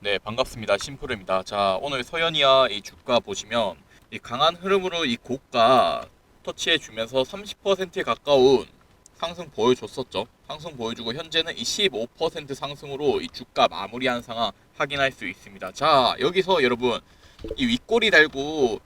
네, 반갑습니다. 심프로입니다. 자, 오늘 서현이와 이 주가 보시면 이 강한 흐름으로 이 고가 터치해 주면서 30%에 가까운 상승 보여줬었죠. 상승 보여주고 현재는 이 15% 상승으로 이 주가 마무리한 상황 확인할 수 있습니다. 자, 여기서 여러분 이 윗꼬리 달고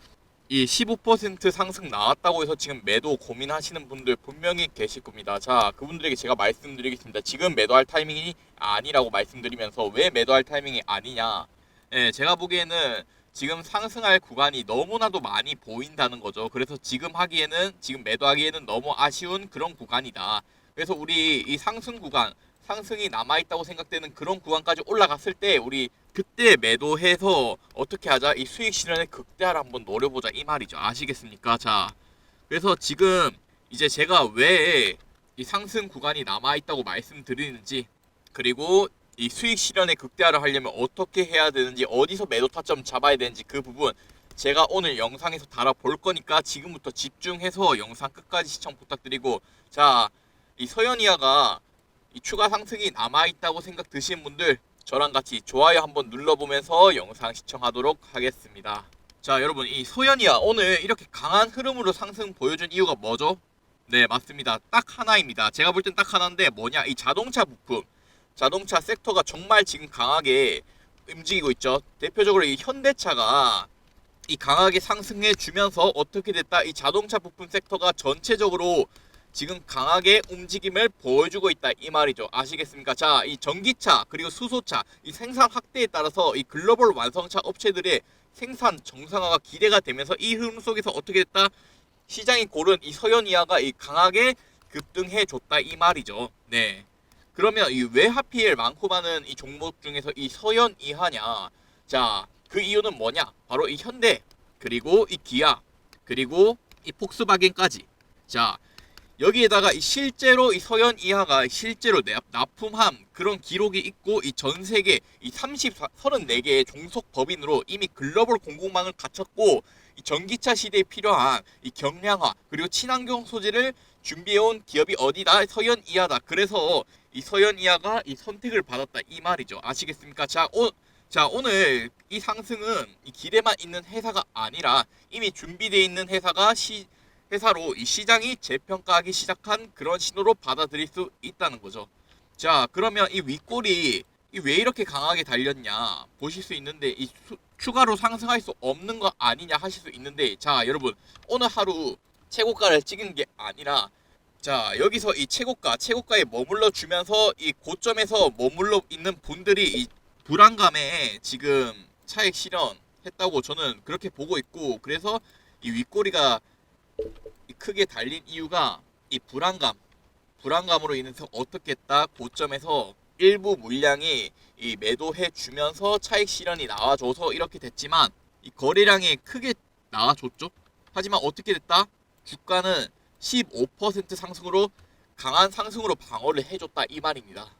이 15% 상승 나왔다고 해서 지금 매도 고민하시는 분들 분명히 계실 겁니다. 자, 그분들에게 제가 말씀드리겠습니다. 지금 매도할 타이밍이 아니라고 말씀드리면서 왜 매도할 타이밍이 아니냐? 예, 제가 보기에는 지금 상승할 구간이 너무나도 많이 보인다는 거죠. 그래서 지금 하기에는 지금 매도하기에는 너무 아쉬운 그런 구간이다. 그래서 우리 이 상승 구간, 상승이 남아 있다고 생각되는 그런 구간까지 올라갔을 때 우리 그때 매도해서 어떻게 하자? 이 수익 실현의 극대화를 한번 노려보자 이 말이죠. 아시겠습니까? 자, 그래서 지금 이제 제가 왜 이 상승 구간이 남아 있다고 말씀드리는지 그리고 이 수익 실현의 극대화를 하려면 어떻게 해야 되는지 어디서 매도 타점 잡아야 되는지 그 부분 제가 오늘 영상에서 달아볼 거니까 지금부터 집중해서 영상 끝까지 시청 부탁드리고 자 이 서현이아가 이 추가 상승이 남아 있다고 생각 드시는 분들 저랑 같이 좋아요 한번 눌러보면서 영상 시청하도록 하겠습니다. 자 여러분 이 소연이야 오늘 이렇게 강한 흐름으로 상승 보여준 이유가 뭐죠? 네 맞습니다. 딱 하나입니다. 제가 볼 땐 딱 하나인데 뭐냐 이 자동차 부품 자동차 섹터가 정말 지금 강하게 움직이고 있죠. 대표적으로 이 현대차가 이 강하게 상승해 주면서 어떻게 됐다 이 자동차 부품 섹터가 전체적으로 지금 강하게 움직임을 보여주고 있다 이 말이죠. 아시겠습니까? 자 이 전기차 그리고 수소차 이 생산 확대에 따라서 이 글로벌 완성차 업체들의 생산 정상화가 기대가 되면서 이 흐름 속에서 어떻게 됐다? 시장이 고른 이 서현 이하가 이 강하게 급등해 줬다 이 말이죠. 네. 그러면 이 왜 하필 많고 많은 이 종목 중에서 이 서현 이하냐? 자 그 이유는 뭐냐? 바로 이 현대 그리고 이 기아 그리고 이 폭스바겐까지. 자 여기에다가 이 실제로 이 서현 이하가 실제로 납- 납품한 그런 기록이 있고 이 전 세계 이 34, 34개의 종속 법인으로 이미 글로벌 공급망을 갖췄고 이 전기차 시대에 필요한 이 경량화 그리고 친환경 소재를 준비해온 기업이 어디다? 서현 이하다. 그래서 이 서현 이하가 이 선택을 받았다. 이 말이죠. 아시겠습니까? 자, 오, 자 오늘 이 상승은 이 기대만 있는 회사가 아니라 이미 준비되어 있는 회사가 시, 회사로 이 시장이 재평가하기 시작한 그런 신호로 받아들일 수 있다는 거죠. 자, 그러면 이 윗골이 이왜 이렇게 강하게 달렸냐 보실 수 있는데 이 수- 추가로 상승할 수 없는 거 아니냐 하실 수 있는데 자, 여러분 오늘 하루 최고가를 찍은 게 아니라 자, 여기서 이 최고가, 최고가에 머물러 주면서 이 고점에서 머물러 있는 분들이 이 불안감에 지금 차익 실현했다고 저는 그렇게 보고 있고 그래서 이 윗꼬리가 이 크게 달린 이유가 이 불안감, 불안감으로 인해서 어떻게 했다 고점에서 일부 물량이 이 매도해 주면서 차익 실현이 나와줘서 이렇게 됐지만 이 거래량이 크게 나와줬죠. 하지만 어떻게 됐다? 주가는 15% 상승으로 강한 상승으로 방어를 해줬다 이 말입니다.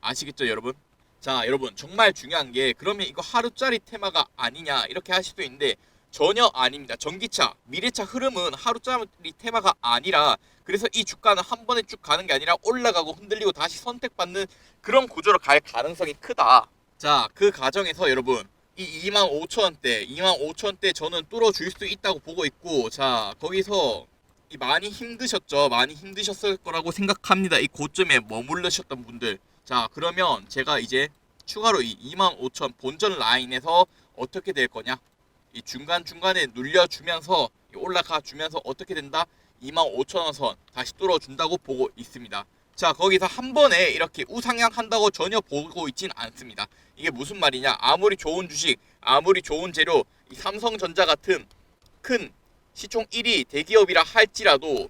아시겠죠, 여러분? 자, 여러분 정말 중요한 게 그러면 이거 하루짜리 테마가 아니냐 이렇게 하실 수 있는데 전혀 아닙니다. 전기차, 미래차 흐름은 하루짜리 테마가 아니라 그래서 이 주가는 한 번에 쭉 가는 게 아니라 올라가고 흔들리고 다시 선택받는 그런 구조로 갈 가능성이 크다. 자, 그 과정에서 여러분 이 25,000원대, 25,000원대 저는 뚫어줄 수 있다고 보고 있고 자, 거기서 이 많이 힘드셨죠. 많이 힘드셨을 거라고 생각합니다. 이 고점에 머물르셨던 분들. 자, 그러면 제가 이제 추가로 이 25,000 본전 라인에서 어떻게 될 거냐? 이 중간 중간에 눌려주면서 이 올라가 주면서 어떻게 된다? 25,000원 선 다시 뚫어준다고 보고 있습니다. 자 거기서 한 번에 이렇게 우상향 한다고 전혀 보고 있진 않습니다. 이게 무슨 말이냐? 아무리 좋은 주식, 아무리 좋은 재료, 이 삼성전자 같은 큰 시총 1위 대기업이라 할지라도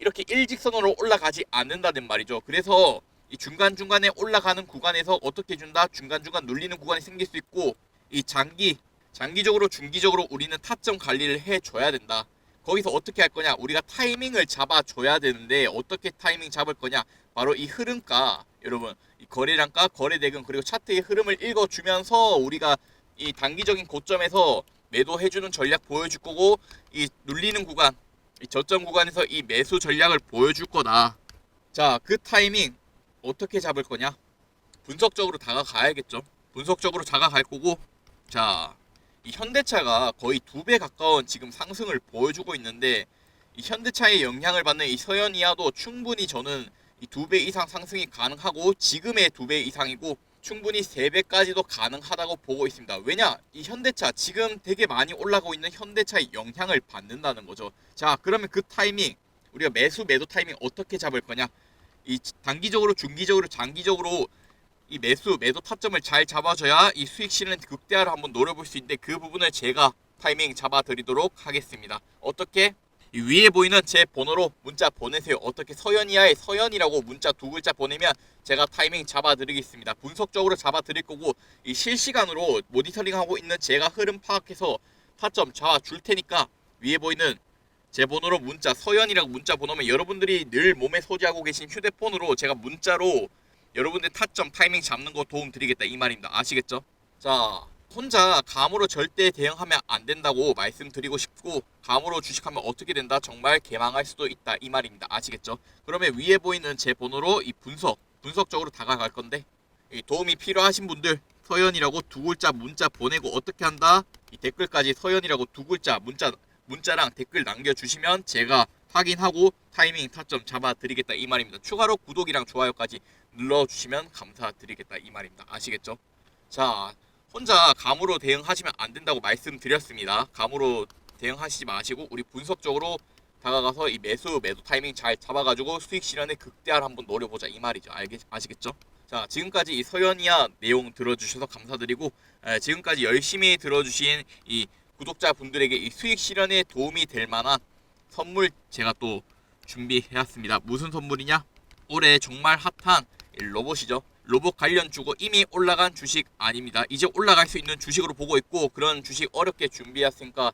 이렇게 일직선으로 올라가지 않는다는 말이죠. 그래서 이 중간 중간에 올라가는 구간에서 어떻게 준다? 중간 중간 눌리는 구간이 생길 수 있고 이 장기 장기적으로 중기적으로 우리는 타점 관리를 해줘야 된다. 거기서 어떻게 할 거냐? 우리가 타이밍을 잡아줘야 되는데 어떻게 타이밍 잡을 거냐? 바로 이 흐름가 여러분 이 거래량가 거래대금 그리고 차트의 흐름을 읽어주면서 우리가 이 단기적인 고점에서 매도해주는 전략 보여줄 거고 이 눌리는 구간 이 저점 구간에서 이 매수 전략을 보여줄 거다. 자 그 타이밍 어떻게 잡을 거냐? 분석적으로 다가가야겠죠. 분석적으로 자가갈 거고 자, 이 현대차가 거의 두 배 가까운 지금 상승을 보여주고 있는데 이 현대차의 영향을 받는 이 서현이야도 충분히 저는 이 두 배 이상 상승이 가능하고 지금의 두 배 이상이고 충분히 세 배까지도 가능하다고 보고 있습니다. 왜냐? 이 현대차 지금 되게 많이 올라가고 있는 현대차의 영향을 받는다는 거죠. 자, 그러면 그 타이밍 우리가 매수 매도 타이밍 어떻게 잡을 거냐? 이 단기적으로, 중기적으로, 장기적으로 이 매수 매도 타점을 잘 잡아줘야 이 수익 실현 극대화를 한번 노려볼 수 있는데 그 부분을 제가 타이밍 잡아드리도록 하겠습니다. 어떻게? 이 위에 보이는 제 번호로 문자 보내세요. 어떻게 서현이야의 서현이라고 문자 두 글자 보내면 제가 타이밍 잡아드리겠습니다. 분석적으로 잡아드릴 거고 이 실시간으로 모니터링하고 있는 제가 흐름 파악해서 타점 잡아줄 테니까 위에 보이는 제 번호로 문자 서현이라고 문자 보내면 여러분들이 늘 몸에 소지하고 계신 휴대폰으로 제가 문자로 여러분들 타점 타이밍 잡는 거 도움 드리겠다 이 말입니다. 아시겠죠? 자, 혼자 감으로 절대 대응하면 안 된다고 말씀드리고 싶고 감으로 주식하면 어떻게 된다? 정말 개망할 수도 있다 이 말입니다. 아시겠죠? 그러면 위에 보이는 제 번호로 이 분석 분석적으로 다가갈 건데 이 도움이 필요하신 분들 서현이라고 두 글자 문자 보내고 어떻게 한다? 이 댓글까지 서현이라고 두 글자 문자 문자랑 댓글 남겨주시면 제가 확인하고 타이밍 타점 잡아드리겠다 이 말입니다. 추가로 구독이랑 좋아요까지 눌러주시면 감사드리겠다 이 말입니다. 아시겠죠? 자 혼자 감으로 대응하시면 안 된다고 말씀드렸습니다. 감으로 대응하시지 마시고 우리 분석적으로 다가가서 이 매수 매도 타이밍 잘 잡아가지고 수익 실현의 극대화를 한번 노려보자 이 말이죠. 알겠 아시겠죠? 자 지금까지 이 서현이야 내용 들어주셔서 감사드리고 에, 지금까지 열심히 들어주신 이 구독자분들에게 이 수익 실현에 도움이 될 만한 선물 제가 또 준비해왔습니다. 무슨 선물이냐? 올해 정말 핫한 이 로봇이죠. 로봇 관련 주고 이미 올라간 주식 아닙니다. 이제 올라갈 수 있는 주식으로 보고 있고 그런 주식 어렵게 준비했으니까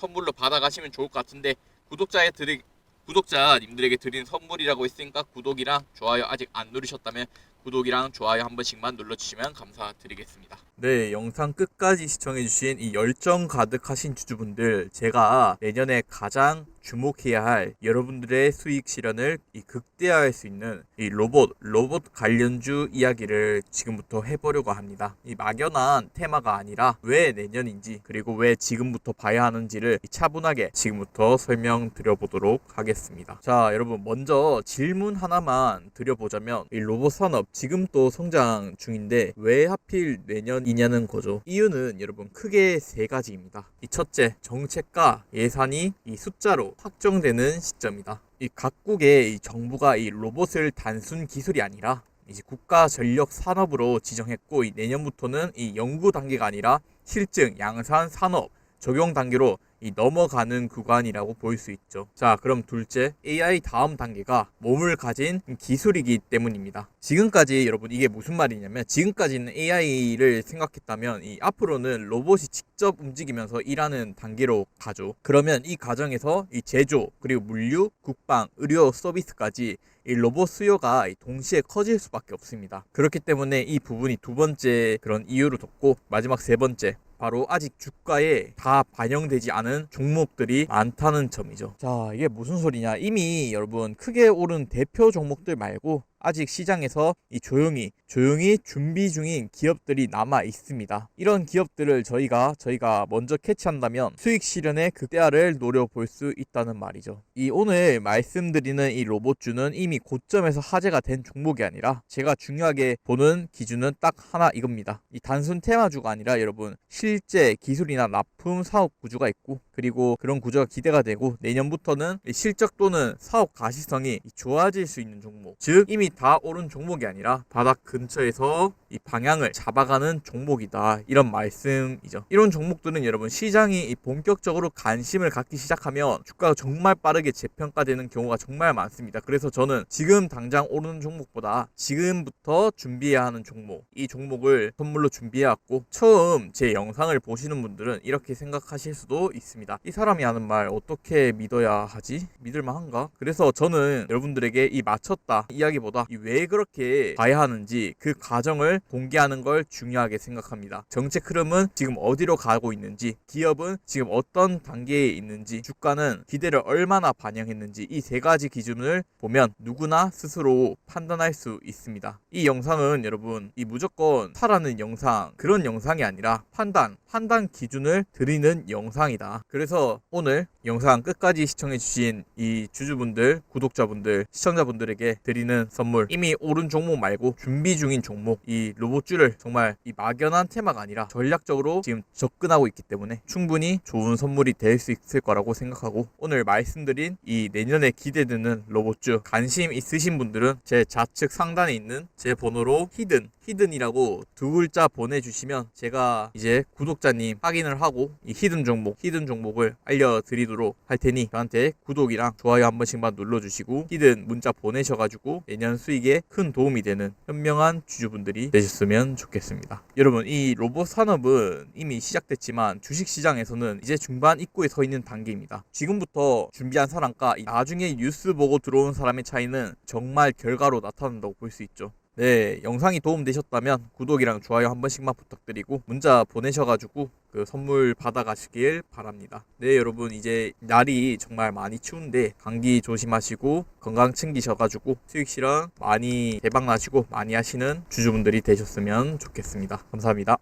선물로 받아가시면 좋을 것 같은데 구독자에 드리 구독자님들에게 드린 선물이라고 했으니까 구독이랑 좋아요 아직 안 누르셨다면 구독이랑 좋아요 한 번씩만 눌러주시면 감사드리겠습니다. 네, 영상 끝까지 시청해주신 이 열정 가득하신 주주분들, 제가 내년에 가장 주목해야 할 여러분들의 수익 실현을 이 극대화할 수 있는 이 로봇, 로봇 관련주 이야기를 지금부터 해보려고 합니다. 이 막연한 테마가 아니라 왜 내년인지, 그리고 왜 지금부터 봐야 하는지를 이 차분하게 지금부터 설명드려보도록 하겠습니다. 자, 여러분, 먼저 질문 하나만 드려보자면, 이 로봇 산업 지금 또 성장 중인데, 왜 하필 내년 이냐는 거죠. 이유는 여러분, 크게 세 가지입니다. 이 첫째, 정책과 예산이 이 숫자로 확정되는 시점이다. 이 각국의 이 정부가 이 로봇을 단순 기술이 아니라 이제 국가 전력 산업으로 지정했고 이 내년부터는 이 연구 단계가 아니라 실증, 양산, 산업 적용 단계로 이 넘어가는 구간이라고 볼 수 있죠. 자, 그럼 둘째, AI 다음 단계가 몸을 가진 기술이기 때문입니다. 지금까지 여러분 이게 무슨 말이냐면 지금까지는 AI를 생각했다면 이 앞으로는 로봇이 직접 움직이면서 일하는 단계로 가죠. 그러면 이 과정에서 이 제조 그리고 물류, 국방, 의료 서비스까지 이 로봇 수요가 동시에 커질 수밖에 없습니다. 그렇기 때문에 이 부분이 두 번째 그런 이유로 뒀고 마지막 세 번째 바로 아직 주가에 다 반영되지 않은 종목들이 많다는 점이죠. 자, 이게 무슨 소리냐? 이미 여러분 크게 오른 대표 종목들 말고 아직 시장에서 이 조용히 조용히 준비 중인 기업들이 남아 있습니다. 이런 기업들을 저희가 저희가 먼저 캐치한다면 수익 실현의 극대화를 노려볼 수 있다는 말이죠. 이 오늘 말씀드리는 이 로봇주는 이미 고점에서 화제가 된 종목이 아니라 제가 중요하게 보는 기준은 딱 하나 이겁니다. 이 단순 테마주가 아니라 여러분 실제 기술이나 납품 사업 구조가 있고 그리고 그런 구조가 기대가 되고 내년부터는 이 실적 또는 사업 가시성이 좋아질 수 있는 종목. 즉 이미 다 오른 종목이 아니라 바닥 근처에서 이 방향을 잡아가는 종목이다. 이런 말씀이죠. 이런 종목들은 여러분 시장이 이 본격적으로 관심을 갖기 시작하면 주가가 정말 빠르게 재평가되는 경우가 정말 많습니다. 그래서 저는 지금 당장 오르는 종목보다 지금부터 준비해야 하는 종목 이 종목을 선물로 준비해왔고 처음 제 영상을 보시는 분들은 이렇게 생각하실 수도 있습니다 합니다. 이 사람이 하는 말 어떻게 믿어야 하지? 믿을만 한가? 그래서 저는 여러분들에게 이 맞췄다 이야기보다 이 왜 그렇게 가야 하는지 그 과정을 공개하는 걸 중요하게 생각합니다. 정책 흐름은 지금 어디로 가고 있는지, 기업은 지금 어떤 단계에 있는지, 주가는 기대를 얼마나 반영했는지 이 세 가지 기준을 보면 누구나 스스로 판단할 수 있습니다. 이 영상은 여러분 이 무조건 사라는 영상 그런 영상이 아니라 판단, 판단 기준을 드리는 영상이다. 그래서 오늘 영상 끝까지 시청해주신 이 주주분들, 구독자분들, 시청자분들에게 드리는 선물. 이미 오른 종목 말고 준비 중인 종목. 이 로봇주를 정말 이 막연한 테마가 아니라 전략적으로 지금 접근하고 있기 때문에 충분히 좋은 선물이 될 수 있을 거라고 생각하고 오늘 말씀드린 이 내년에 기대되는 로봇주 관심 있으신 분들은 제 좌측 상단에 있는 제 번호로 히든 히든이라고 두 글자 보내주시면 제가 이제 구독자님 확인을 하고 이 히든 종목 히든 종목 을 알려드리도록 할 테니 저한테 구독이랑 좋아요 한 번씩만 눌러주시고 히든 문자 보내셔가지고 내년 수익에 큰 도움이 되는 현명한 주주분들이 되셨으면 좋겠습니다. 여러분 이 로봇 산업은 이미 시작됐지만 주식시장에서는 이제 중반 입구에 서 있는 단계입니다. 지금부터 준비한 사람과 이 나중에 뉴스 보고 들어온 사람의 차이는 정말 결과로 나타난다고 볼 수 있죠. 네, 영상이 도움되셨다면 구독이랑 좋아요 한 번씩만 부탁드리고 문자 보내셔가지고 그 선물 받아가시길 바랍니다. 네, 여러분 이제 날이 정말 많이 추운데 감기 조심하시고 건강 챙기셔가지고 수익 실현 많이 대박 나시고 많이 하시는 주주분들이 되셨으면 좋겠습니다. 감사합니다.